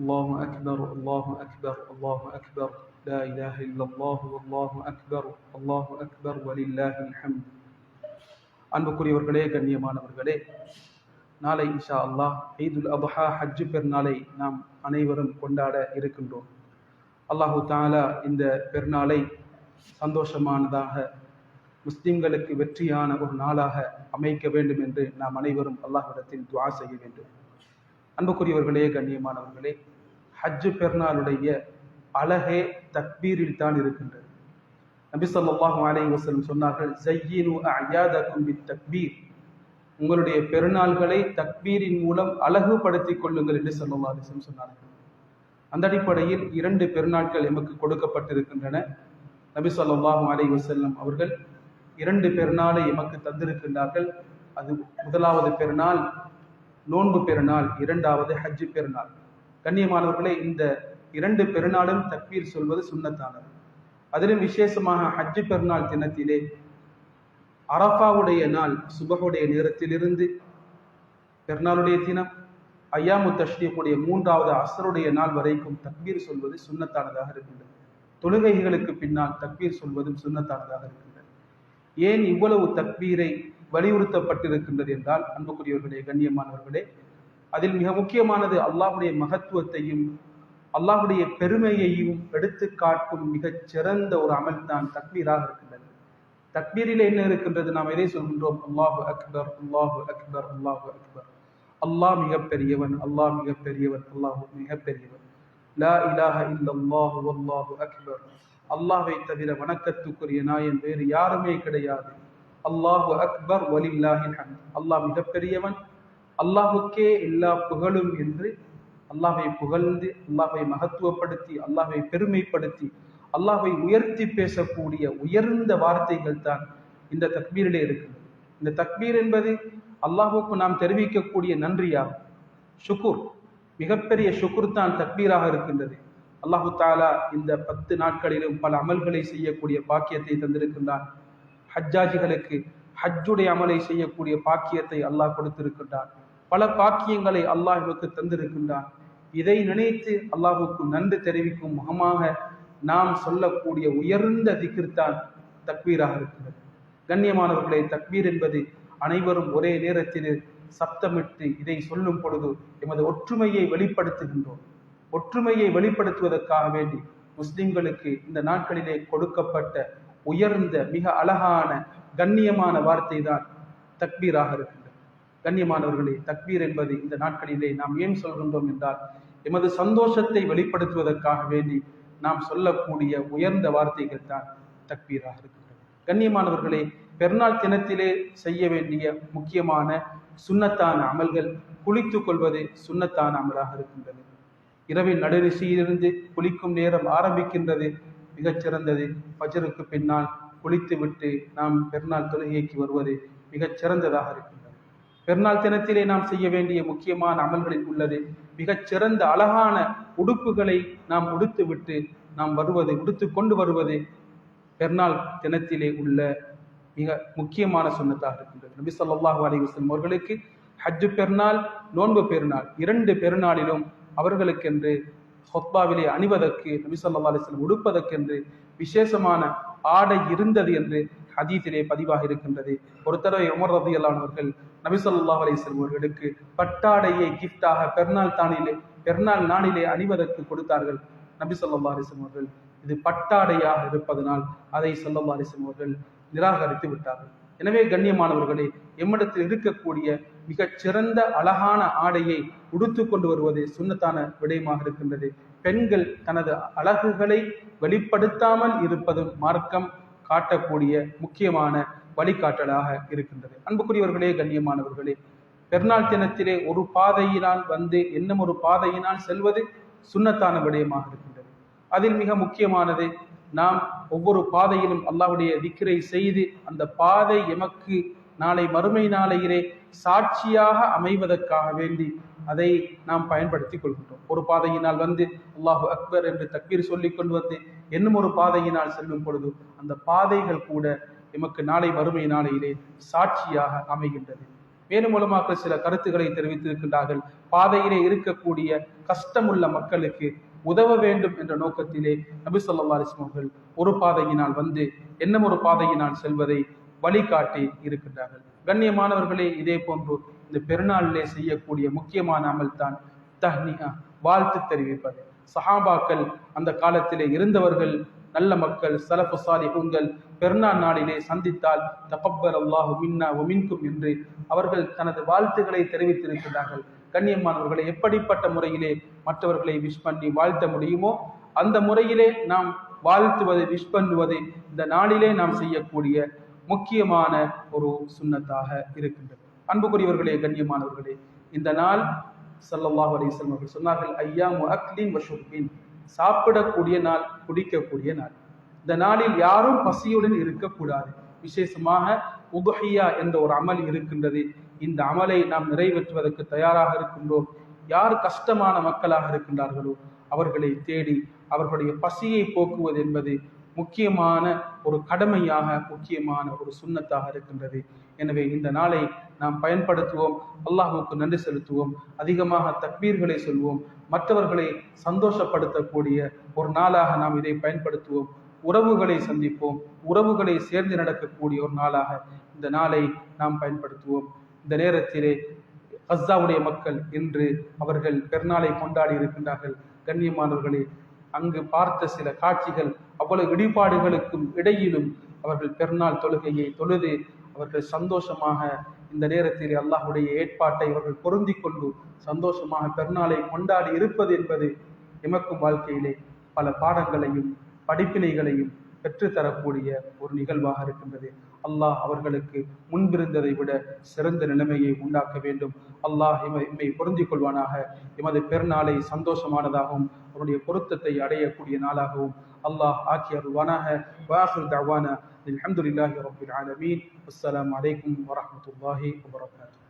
الله أكبر الله أكبر الله أكبر لا إله إلا الله والله أكبر الله أكبر ولله الحمد அன்புக்குரியவர்களே கண்ணியமானவர்களே நாளை இன்ஷா அல்லாஹ் ஈதுல் அபஹா ஹஜ்ஜு பெருநாளை நாம் அனைவரும் கொண்டாட இருக்கின்றோம் அல்லாஹு தாலா இந்த பெருநாளை சந்தோஷமானதாக முஸ்லிம்களுக்கு வெற்றியான ஒரு நாளாக அமைக்க வேண்டும் என்று நாம் அனைவரும் அல்லாஹ்விடத்தில் துவா செய்ய வேண்டும் அன்புக்குரியவர்களே கண்ணியமானவர்களே ஹஜ்ஜு பெருநாளுடைய அழகே தக்பீரில் தான் இருக்கின்றது. நபி ஸல்லல்லாஹு அலை வசலம் சொன்னார்கள் ஜய்யினு அயாதக்கும் பித் தக்பீர். உங்களுடைய பெருநாள்களை தக்பீரின் மூலம் அழகுபடுத்திக் கொள்ளுங்கள் என்று சொல்லல்லா அலிசம் சொன்னார்கள். அந்த அடிப்படையில் இரண்டு பெருநாட்கள் எமக்கு கொடுக்கப்பட்டிருக்கின்றன. நபி ஸல்லல்லாஹு அலை வசல்லம் அவர்கள் இரண்டு பெருநாளை எமக்கு தந்திருக்கின்றார்கள். அது முதலாவது பெருநாள் நோன்பு பெருநாள் இரண்டாவது ஹஜ்ஜு பெருநாள். கண்ணியமானவர்களே இந்த இரண்டு பெருநாளும் தக்பீர் சொல்வது சுண்ணத்தானது. அதிலும் விசேஷமாக ஹஜ்ஜு பெருநாள் தினத்திலே அரஃபாவுடைய நாள் சுபகுடைய நேரத்திலிருந்து பெருநாளுடைய தினம் ஐயாமு தஷ்ரீஃபுடைய மூன்றாவது அசருடைய நாள் வரைக்கும் தக்பீர் சொல்வது சுண்ணத்தானதாக இருக்கின்றது. தொழுகைகளுக்கு பின்னால் தக்பீர் சொல்வதும் சுண்ணத்தானதாக இருக்கின்றது. ஏன் இவ்வளவு தக்பீரை வலியுறுத்தப்பட்டிருக்கின்றது என்றால் அன்புக்குரியவர்களே கண்ணியமானவர்களே அதில் மிக முக்கியமானது அல்லாஹுடைய மகத்துவத்தையும் அல்லாஹுடைய பெருமையையும் எடுத்து காட்டும் மிகச் சிறந்த ஒரு அமல் தான் தக்பீராக இருக்கின்றது. தக்பீரில் என்ன இருக்கின்றது? நாம் எதை சொல்கின்றோம்? அல்லாஹு அக்பர் அல்லாஹு அக்பர் அல்லாஹு அக்பர். அல்லாஹ் மிகப்பெரியவன் அல்லாஹ் மிகப்பெரியவன் அல்லாஹு மிகப்பெரியவன். லா இலாஹ இல்லல்லாஹு வல்லாஹு அக்பர். அல்லாஹை தவிர வணக்கத்துக்குரிய நாயன் வேறு யாருமே கிடையாது. அல்லாஹு அக்பர் வலில்லாஹின் அல்லாஹ் மிகப்பெரியவன் அல்லாஹுக்கே எல்லா புகழும் என்று அல்லாஹை புகழ்ந்து அல்லாஹை மகத்துவப்படுத்தி அல்லாஹை பெருமைப்படுத்தி அல்லாஹை உயர்த்தி பேசக்கூடிய உயர்ந்த வார்த்தைகள் தான் இந்த தக்பீரிலே இருக்குது. இந்த தக்பீர் என்பது அல்லாஹுக்கு நாம் தெரிவிக்கக்கூடிய நன்றியாகும். சுக்குர் மிகப்பெரிய சுக்குர் தான் தக்பீராக இருக்கின்றது. அல்லாஹு தாலா இந்த பத்து நாட்களிலும் பல அமல்களை செய்யக்கூடிய பாக்கியத்தை தந்திருக்கின்றான். ஹஜ்ஜாஜிகளுக்கு ஹஜ்ஜுடைய அமலை செய்யக்கூடிய பாக்கியத்தை அல்லாஹ் கொடுத்திருக்கின்றான். பல பாக்கியங்களை அல்லாஹ் இவருக்கு தந்திருக்கின்றான். இதை நினைத்து அல்லாஹுக்கு நன்றி தெரிவிக்கும் முகமாக நாம் சொல்லக்கூடிய உயர்ந்த திகிர்தான் தக்பீராக இருக்கிறது. கண்ணியமானவர்களை தக்பீர் என்பது அனைவரும் ஒரே நேரத்தில் சப்தமிட்டு இதை சொல்லும் பொழுது எமது ஒற்றுமையை வெளிப்படுத்துகின்றோம். ஒற்றுமையை வெளிப்படுத்துவதற்காக வேண்டி முஸ்லிம்களுக்கு இந்த நாட்களிலே கொடுக்கப்பட்ட உயர்ந்த மிக அழகான கண்ணியமான வார்த்தை தான் தக்பீராக இருக்கின்றது கண்ணியமானவர்களே தக்பீர் என்பது இந்த நாட்களிலே நாம் ஏன் சொல்கின்றோம் என்றால் எமது சந்தோஷத்தை வெளிப்படுத்துவதற்காக வேண்டி நாம் சொல்லக்கூடிய உயர்ந்த வார்த்தைகள் தான் தக்பீராக இருக்கின்றது கண்ணியமானவர்களே பெருநாள் தினத்திலே செய்ய வேண்டிய முக்கியமான சுண்ணத்தான அமல்கள் குளித்து கொள்வது சுண்ணத்தான அமலாக இருக்கின்றது இரவின் நடுநிசையிலிருந்து குளிக்கும் நேரம் ஆரம்பிக்கின்றது. மிகச்சிறந்தது. பஜருக்கு பின்னால் குளித்துவிட்டு நாம் பெருநாள் தொழுகைக்கு வருவது மிகச் சிறந்ததாக இருக்கும் பெருநாள் தினத்திலே நாம் செய்ய வேண்டிய முக்கியமான அமல்களில் உள்ளது. மிகச் சிறந்த அழகான உடுப்புகளை நாம் உடுத்துவிட்டு நாம் வருவது உடுத்து கொண்டு வருவது பெருநாள் தினத்திலே உள்ள மிக முக்கியமான சுண்ணத்தாக இருக்கின்றது. நபி சொல்லாஹு அலி வஸ்லம் அவர்களுக்கு ஹஜ்ஜு பெருநாள் நோன்பு பெருநாள் இரண்டு பெருநாளிலும் அவர்களுக்கென்று ஹொத்பாவிலே அணிவதற்கு நபி சொல்லா அலிஸ்லம் உடுப்பதற்கென்று விசேஷமான ஆடை இருந்தது என்று ஹதீத்திலே பதிவாக இருக்கின்றது. ஒரு தடவை உமர் ரதி அல்லானவர்கள் நபிசல்லா அலிஸ்லம் அவர்களுக்கு பட்டாடையை கிஃப்டாக பெருநாள் தானிலே பெருநாள் நாளிலே அணிவதற்கு கொடுத்தார்கள். நபி சொல்லா அலிஸ்லம் அவர்கள் இது பட்டாடையாக இருப்பதனால் அதை சொல்லல்லா அலிஸ்லம் அவர்கள் நிராகரித்து விட்டார்கள். எனவே கண்ணியமானவர்களே எம்மிடத்தில் இருக்கக்கூடிய மிகச் சிறந்த அழகான ஆடையை உடுத்து கொண்டு வருவது சுண்ணத்தான விடயமாக இருக்கின்றது. பெண்கள் தனது அழகுகளை வெளிப்படுத்தாமல் இருப்பதும் மார்க்கம் காட்டக்கூடிய முக்கியமான வழிகாட்டலாக இருக்கின்றது. அன்புக்குரியவர்களே கண்ணியமானவர்களே பெருநாள் தினத்திலே ஒரு பாதையினால் வந்து இன்னும் ஒரு பாதையினால் செல்வது சுண்ணத்தான விடயமாக இருக்கின்றது. அதில் மிக முக்கியமானது நாம் ஒவ்வொரு பாதையிலும் அல்லாஹுடைய திக்கரை செய்து அந்த பாதை எமக்கு நாளை மறுமை நாளையிலே சாட்சியாக அமைவதற்காக வேண்டி அதை நாம் பயன்படுத்தி கொள்கின்றோம். ஒரு பாதையினால் வந்து அல்லாஹு அக்பர் என்று தக்பீர் சொல்லிக் கொண்டு வந்து இன்னும் ஒரு பாதையினால் செல்லும் பொழுது அந்த பாதைகள் கூட எமக்கு நாளை வறுமை நாளையிலே சாட்சியாக அமைகின்றது. மேலும் மூலமாக சில கருத்துக்களை தெரிவித்திருக்கின்றார்கள். பாதையிலே இருக்கக்கூடிய கஷ்டமுள்ள மக்களுக்கு உதவ வேண்டும் என்ற நோக்கத்திலே நபி சொல்லா அலிஸ்லாம் அவர்கள் ஒரு பாதையினால் வந்து என்ன ஒரு பாதையினால் செல்வதை வழிகாட்டி இருக்கின்றார்கள். கண்ணியமானவர்களே இதே போன்று இந்த பெருநாளிலே செய்யக்கூடிய முக்கியமான அமல் தான் தஹ்னிகா வாழ்த்து தெரிவிப்பது. சஹாபாக்கள் அந்த காலத்திலே இருந்தவர்கள் நல்ல மக்கள் சலப்பு சாலிகுங்கள் பெருநாள் நாளிலே சந்தித்தால் தகப்பர் அல்லாஹு மின்னா ஒமின்கும் என்று அவர்கள் தனது வாழ்த்துக்களை தெரிவித்திருக்கிறார்கள். கண்ணியமானவர்களை எப்படிப்பட்ட முறையிலே மற்றவர்களை விஷ் பண்ணி வாழ்த்த முடியுமோ அந்த முறையிலே நாம் வாழ்த்துவதை விஷ் பண்ணுவது இந்த நாளிலே நாம் செய்யக்கூடிய முக்கியமான ஒரு சுண்ணத்தாக இருக்கின்றது. அன்புக்குரியவர்களே கண்ணியமானவர்களே இந்த நாள் சல்லல்லாஹு அலிஸ்லம் அவர்கள் சொன்னார்கள் ஐயா முஹக்லின் வஷுபின் சாப்பிடக்கூடிய நாள் குடிக்கக்கூடிய நாள். இந்த நாளில் யாரும் பசியுடன் இருக்கக்கூடாது. விசேஷமாக உபஹியா என்ற ஒரு அமல் இருக்கின்றது. இந்த அமலை நாம் நிறைவேற்றுவதற்கு தயாராக இருக்கின்றோம். யார் கஷ்டமான மக்களாக இருக்கின்றார்களோ அவர்களை தேடி அவர்களுடைய பசியை போக்குவது என்பது முக்கியமான ஒரு கடமையாக முக்கியமான ஒரு சுண்ணத்தாக இருக்கின்றது. எனவே இந்த நாளை நாம் பயன்படுத்துவோம். அல்லாஹுக்கு நன்றி செலுத்துவோம். அதிகமாக தக்பீர்களை சொல்வோம். மற்றவர்களை சந்தோஷப்படுத்தக்கூடிய ஒரு நாளாக நாம் இதை பயன்படுத்துவோம். உறவுகளை சந்திப்போம் உறவுகளை சேர்ந்து நடக்கக்கூடிய ஒரு நாளாக இந்த நாளை நாம் பயன்படுத்துவோம். இந்த நேரத்திலே கஸ்ஸாவுடைய மக்கள் இன்று அவர்கள் பெருநாளை கொண்டாடி இருக்கின்றார்கள். கண்ணியமானவர்களே அங்கு பார்த்த சில காட்சிகள் அவ்வளவு இடிபாடுகளுக்கும் இடையிலும் அவர்கள் பெருநாள் தொழுகையை தொழுது அவர்கள் சந்தோஷமாக இந்த நேரத்தில் அல்லாஹுடைய ஏற்பாட்டை அவர்கள் பொருந்தி கொண்டு சந்தோஷமாக பெருநாளை கொண்டாடி இருப்பது என்பது எமக்கும் வாழ்க்கையிலே பல பாடங்களையும் படிப்பினைகளையும் பெற்றுத்தரக்கூடிய ஒரு நிகழ்வாக இருக்கின்றது. அல்லாஹ் அவர்களுக்கு முன்பிருந்ததை விட சிறந்த நிலைமையை உண்டாக்க வேண்டும். அல்லாஹ் எம்மை பொருந்திக் கொள்வானாக. எமது பெருநாளை சந்தோஷமானதாகவும் அவருடைய பொருத்தத்தை அடையக்கூடிய நாளாகவும் அல்லாஹ் ஆக்கி அருள்வானாக. வாஹுல் தவானா. அலமதுல்லாஹி ரபில் ஆலமீன். அஸ்லாம் வலைக்கம் வரமத்துல்லாஹி வபரகாத்து.